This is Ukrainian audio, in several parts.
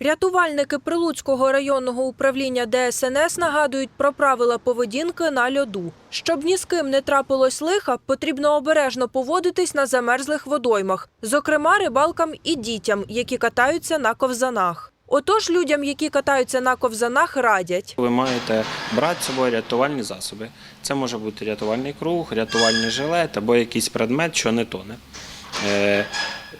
Рятувальники Прилуцького районного управління ДСНС нагадують про правила поведінки на льоду. Щоб ні з ким не трапилось лиха, потрібно обережно поводитись на замерзлих водоймах, зокрема рибалкам і дітям, які катаються на ковзанах. Отож, людям, які катаються на ковзанах, радять. Ви маєте брати з собою рятувальні засоби. Це може бути рятувальний круг, рятувальний жилет або якийсь предмет, що не тоне.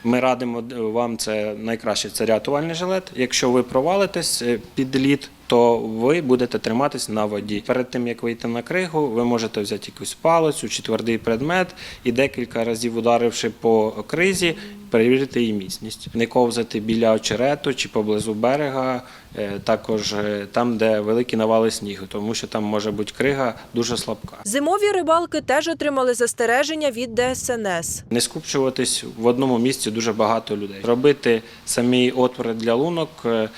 Ми радимо вам це найкраще це рятувальний жилет. Якщо ви провалитесь е, під лід, то ви будете триматись на воді. Перед тим як вийти на кригу, ви можете взяти якусь палицю чи твердий предмет і декілька разів ударивши по кризі, перевірити її міцність. Не ковзати біля очерету чи поблизу берега, е, також е, там, де великі навали снігу, тому що там може бути крига дуже слабка. Зимові рибалки теж отримали застереження від ДСНС. Не скупчуватись в одному місці дуже багато людей. Робити самі отвори для лунок е,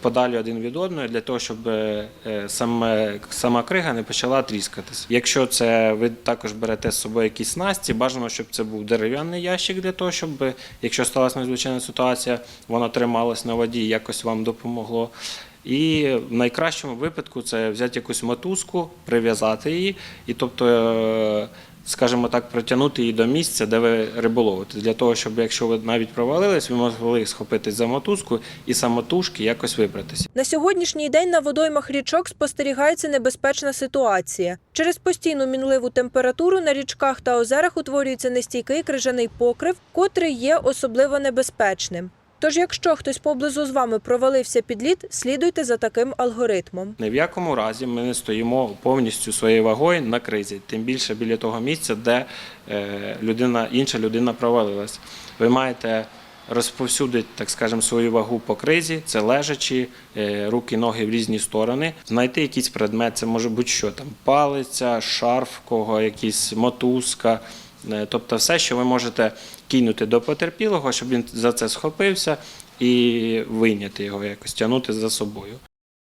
подалі один від одного для того, щоб е, е, саме сама крига не почала тріскатись. Якщо це ви також берете з собою якісь снасті, бажано, щоб це був дерев'яний ящик для того, щоб е, якщо сталася надзвичайна ситуація, воно трималось на воді, якось вам допомогло. І в найкращому випадку це взяти якусь мотузку, прив'язати її, і тобто, е, скажімо так, притягнути її до місця, де ви риболовите, для того, щоб якщо ви навіть провалились, ви могли схопитись за мотузку і самотужки якось вибратися. На сьогоднішній день на водоймах річок спостерігається небезпечна ситуація. Через постійну мінливу температуру на річках та озерах утворюється нестійкий крижаний покрив, котрий є особливо небезпечним. Тож, якщо хтось поблизу з вами провалився під лід, слідуйте за таким алгоритмом. Ні в якому разі ми не стоїмо повністю своєю вагою на кризі, тим більше біля того місця, де е, людина, інша людина провалилась. Ви маєте розповсюдити, так скажемо, свою вагу по кризі, це лежачі, е, руки, ноги в різні сторони, знайти якийсь предмет, це може бути що там, палиця, шарф, кого якісь мотузка. Е, Тобто все, що ви можете кинути до потерпілого, щоб він за це схопився і вийняти його якось, тягнути за собою.